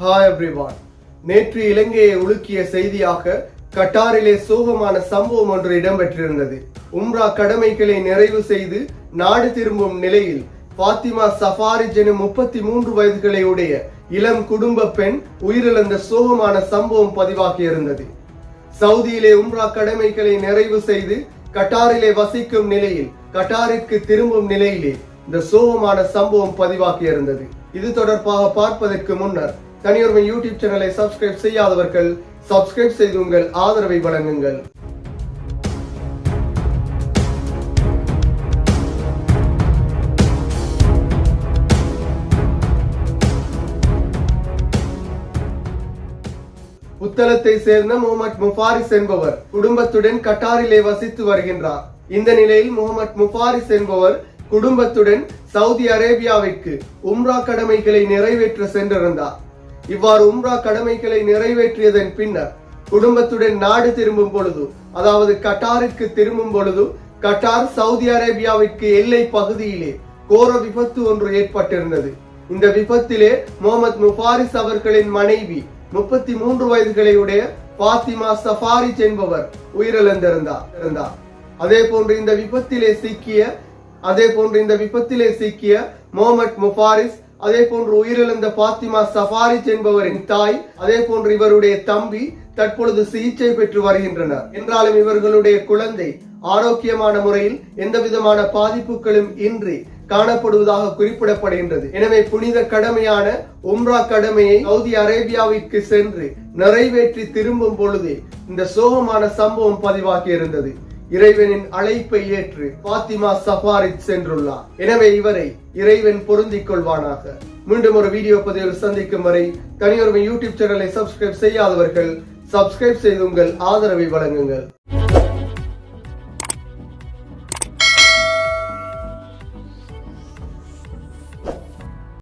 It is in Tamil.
ஹாய் எவ்ரிவான் நேற்று இலங்கையை உலுக்கிய செய்தியாக கட்டாரிலே சோகமான சம்பவம் ஒன்று இடம்பெற்றிருந்தது. உம்ரா கடமைகளை நிறைவு செய்து நாடு திரும்பும் நிலையில் பாத்திமா சஃபாரிஜ் எனும் முப்பத்தி மூன்று வயதுகளை உடைய இளம் குடும்ப பெண் உயிரிழந்த சோகமான சம்பவம் பதிவாகியிருந்தது. சவுதியிலே உம்ரா கடமைகளை நிறைவு செய்து கட்டாரிலே வசிக்கும் நிலையில் கட்டாரிற்கு திரும்பும் நிலையிலே இந்த சோகமான சம்பவம் பதிவாகி இருந்தது இது தொடர்பாக பார்ப்பதற்கு முன்னர் தனியொருமை யூடியூப் சேனலை சப்ஸ்கிரைப் செய்யாதவர்கள் சப்ஸ்கிரைப் செய்து உங்கள் ஆதரவை வழங்குங்கள். புத்தளத்தை சேர்ந்த முகமது முஃபாரிஸ் என்பவர் குடும்பத்துடன் கட்டாரிலே வசித்து வருகின்றார். இந்த நிலையில் முகமது முஃபாரிஸ் என்பவர் குடும்பத்துடன் சவுதி அரேபியாவிற்கு உம்ரா கடமைகளை நிறைவேற்ற சென்றிருந்தார். இவ்வாறு உம்ரா கடமைகளை நிறைவேற்றியதன் பின்னர் குடும்பத்துடன் நாடு திரும்பும் பொழுது அதாவது கட்டாருக்கு திரும்பும் பொழுது கட்டார் சவுதி அரேபியாவிற்கு எல்லை பகுதியிலே கோர விபத்து ஒன்று ஏற்பட்டிருந்தது. இந்த விபத்திலே முகமது முபாரிஸ் அவர்களின் மனைவி முப்பத்தி மூன்று வயதுகளையுடைய பாத்திமா சஃபாரிச் என்பவர் உயிரிழந்திருந்தார் இருந்தார். அதே போன்று இந்த விபத்திலே சிக்கிய அதே போன்று இந்த விபத்திலே சிக்கிய முகமது முபாரிஸ் அதே போன்று உயிரிழந்த பாத்திமா சஃபாரிஜ் என்பவரின் தாய் அதே போன்று இவருடைய தம்பி தற்பொழுது சிகிச்சை பெற்று வருகின்றனர். என்றாலும் இவர்களுடைய குழந்தை ஆரோக்கியமான முறையில் எந்த விதமான பாதிப்புகளும் இன்றி காணப்படுவதாக குறிப்பிடப்படுகின்றது. எனவே புனித கடமையான உம்ரா கடமையை சவுதி அரேபியாவிற்கு சென்று நிறைவேற்றி திரும்பும் பொழுதே இந்த சோகமான சம்பவம் பதிவாகி இருந்தது இறைவனின் அழைப்பை ஏற்று பாத்திமா சஃபாரித் சென்றுள்ளார். எனவே இவரை இறைவன் பொருந்திக் கொள்வானாக. மீண்டும் ஒரு வீடியோ பதிவில் சந்திக்கும் வரை தனியொருமை யூடியூப் சேனலை சப்ஸ்கிரைப் செய்யாதவர்கள் சப்ஸ்கிரைப் செய்து உங்கள் ஆதரவை வழங்குங்கள்.